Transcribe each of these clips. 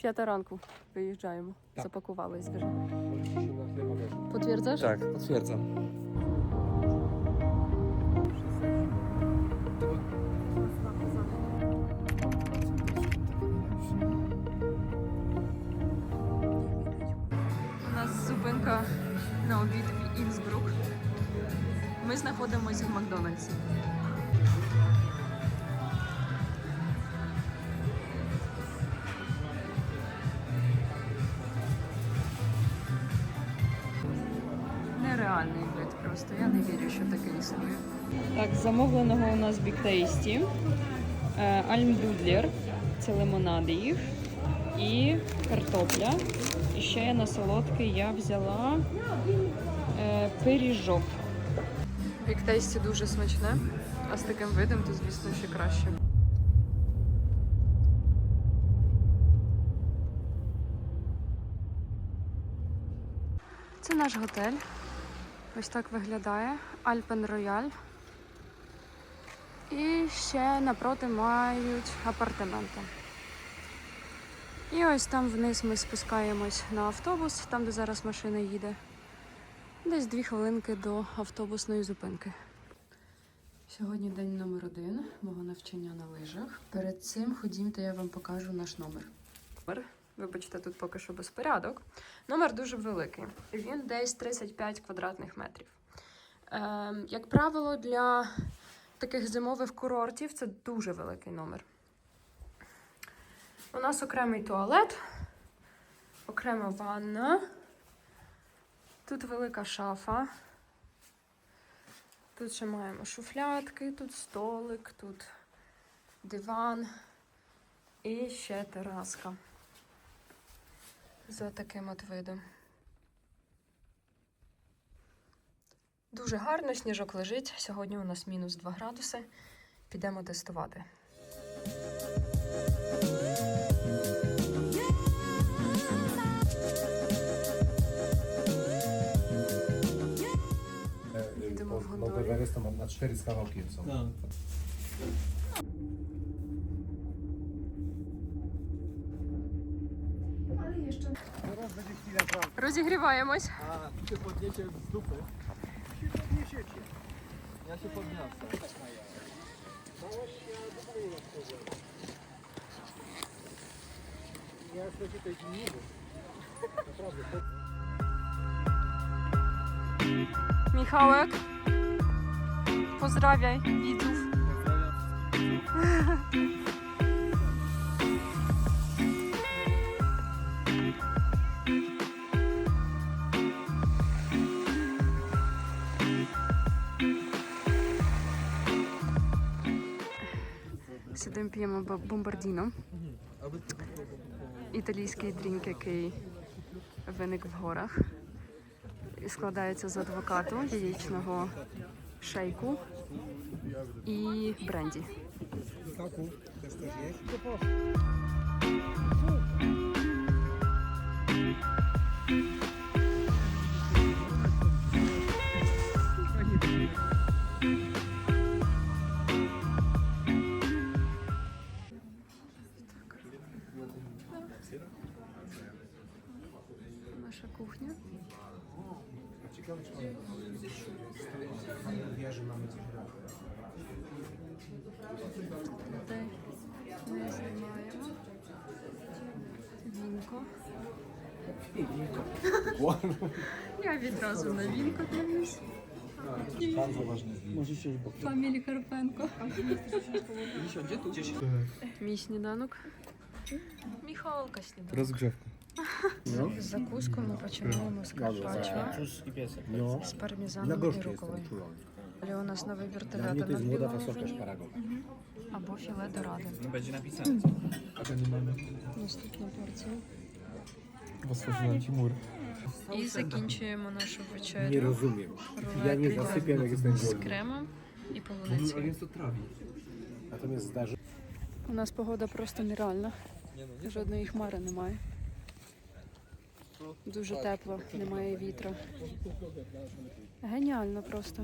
П'ята ранку виїжджаємо. Так. Запакувались вже. Możecie się na chleba wezmą. Potwierdzasz? Tak, potwierdzam. У нас зупинка на обід в Інсбрук. Ми знаходимося в Макдональдсі. Просто. Я не вірю, що таке існує. Так, замовленого у нас Big Tasty, Альмбудлер, це лимонади їх, і картопля. І ще на солодкий я взяла е, пиріжок. Big Tasty дуже смачне, а з таким видом то, звісно, ще краще. Це наш готель. Ось так виглядає. Альпен Рояль. І ще напроти мають апартаменти. І ось там вниз ми спускаємось на автобус, там, де зараз машина їде. Десь дві хвилинки до автобусної зупинки. Сьогодні день номер один мого навчання на лижах. Перед цим ходімте, я вам покажу наш номер. Вибачте, тут поки що безпорядок. Номер дуже великий. Він десь 35 квадратних метрів. Ем, як правило, для таких зимових курортів це дуже великий номер. У нас окремий туалет, окрема ванна. Тут велика шафа. Тут ще маємо шуфлядки, тут столик, тут диван і ще тераска. За таким от видом. Дуже гарно, сніжок лежить. Сьогодні у нас мінус 2 градуси. Підемо тестувати. W Po- gondoli. Nowy Everest to ma Розігріваємось. A, tu się podniecie z dupy. Się podniesiecie. Ja się podniosę. Ja już będzie tej nie był. Naprawdę. to- Michałek, pozdrawiaj widzów. Сидимо п'ємо бо- бомбардіно. Італійський дрінк, який виник в горах. І складається з адвокату, яєчного шейку і бренді. Czy pan wierzy mamy coś Tutaj ми знімаємо вінко. Я відразу на вінко дивлюсь. Фамілі Карпенко. gdzieś? Мій сніданок. Міхалка сніданок. Rozgrzewka. З закуску ми починаємо з карпаччо, No. з пармезаном і руколою. Але у нас на вибір в młoda білому або філе доради. Mamy. Наступна порція. Ci mur. І закінчуємо нашу вечерю rozumiem. Ja nie рулеткою zasypiam, jak jestem з кремом і полуницею. У нас погода просто нереальна. Жодної хмари немає. Дуже тепло, немає вітру. Геніально просто.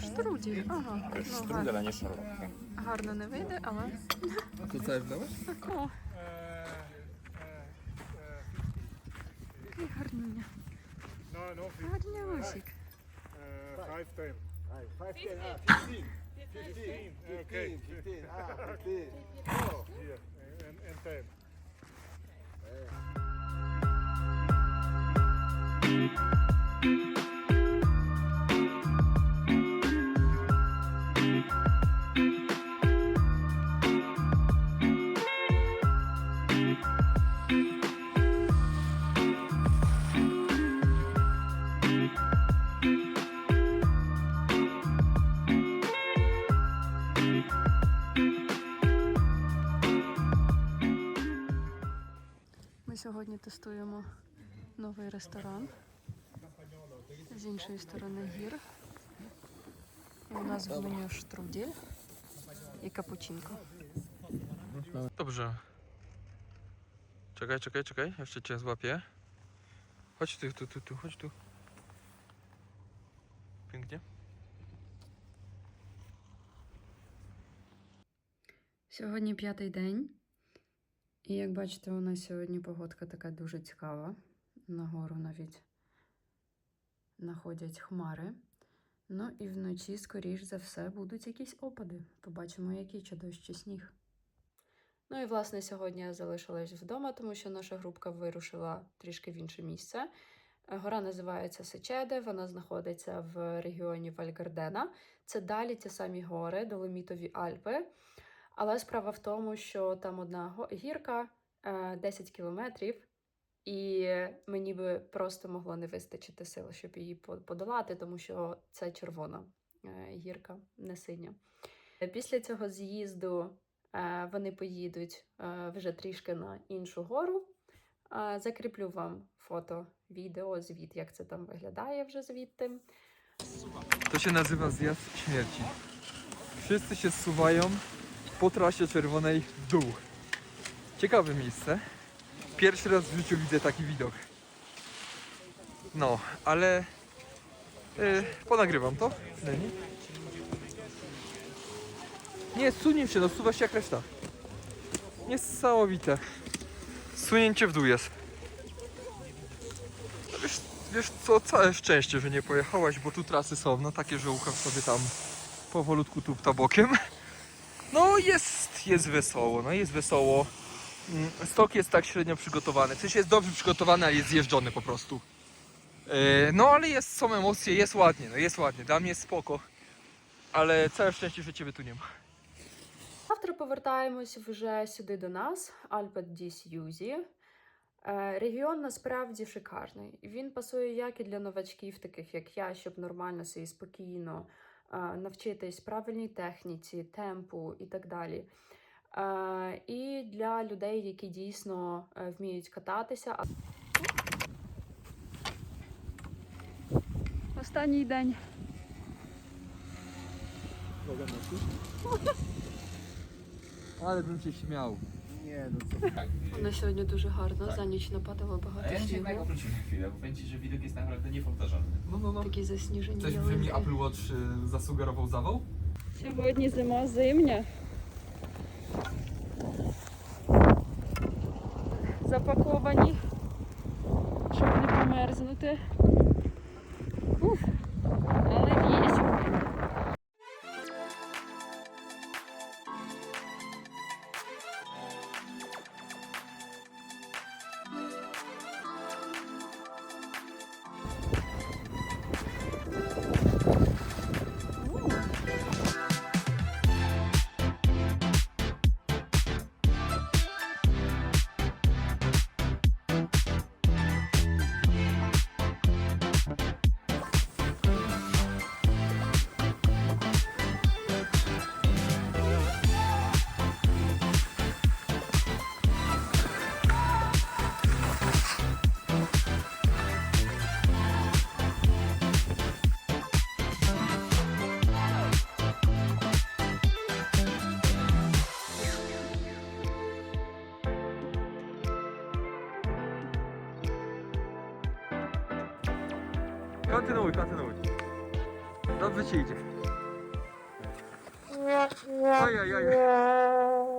Штрудель, ага. Ну, Штрудель, гарно, а не шарлотка. гарно не вийде, але co, już dałeś? О. Який гарнюня. No, no, Гарнюсик. uh, five ten. Five, ten, ah, Fifteen. Okay. fifteen, ah, fifteen. Тестуємо новий ресторан з іншої сторони гір. І у нас в меню штрудель і капучинко. Dobrze. Czekaj, czekaj, czekaj. Jeszcze cię złapię. Chodź tu, tu, tu, tu, chodź tu. Pięknie. Сьогодні п'ятий день. І як бачите, у нас сьогодні погодка така дуже цікава. Нагору навіть находять хмари. Ну і вночі, скоріш за все, будуть якісь опади. Побачимо, який чи дощ чи сніг. Ну і власне сьогодні я залишилась вдома, тому що наша групка вирушила трішки в інше місце. Гора називається Сечеде, вона знаходиться в регіоні Вальгардена. Це далі ті самі гори, Доломітові Альпи. Але справа в тому, що там одна гірка е, 10 кілометрів, і мені би просто могло не вистачити сил, щоб її по- подолати, тому що це червона е, гірка, не синя. Е, Після цього з'їзду е, вони поїдуть е, вже трішки на іншу гору. Е, Закріплю вам фото, відео, звіт, як це там виглядає вже звідти. To się nazywa zjazd śmierci. Wszyscy się zsuwają po trasie czerwonej w dół. Ciekawe miejsce. Pierwszy raz w życiu widzę taki widok. No, ale yy, ponagrywam to. Leni. Nie, sunie się, no suwa się jak reszta. Niesamowite. Sunięcie w dół jest. Wiesz, wiesz co, całe szczęście, że nie pojechałaś, bo tu trasy są, no takie, że Łukasz sobie tam powolutku tupta bokiem. No jest, jest wesoło, no jest wesoło. Mm, Stok jest tak średnio przygotowany, w sensie jest dobrze przygotowany, ale jest zjeżdżony po prostu. Yy, No ale jest, są emocje, jest ładnie, no jest ładnie, dla mnie jest spoko. Ale całe szczęście, że Ciebie tu nie ma. Завтра повертаємось вже сюди до нас, Альпет Діс Юзі. Е, Регіон насправді шикарний. Він пасує як і для новачків, таких як я, щоб нормально собі спокійно е, навчитись правильній техніці, темпу і так далі. І для людей, які дійсно е, вміють кататися. Останній день. Ale bym się śmiał. Nie, no co. На сьогодні дуже гарно. За ніч нападало A багато ja się jednak снігу. obróciłem chwilę, bo powiem Ci, że widok jest naprawdę niepowtarzalny. No, no, no. Такі засніжені Coś by mi ялинки. Apple Watch y, zasugerował zawał? Сьогодні зима зимня. Запаковані, щоб не померзнути. Уф, 깥에 나오지 깥에 나오지 나붙이 이제. 아야야야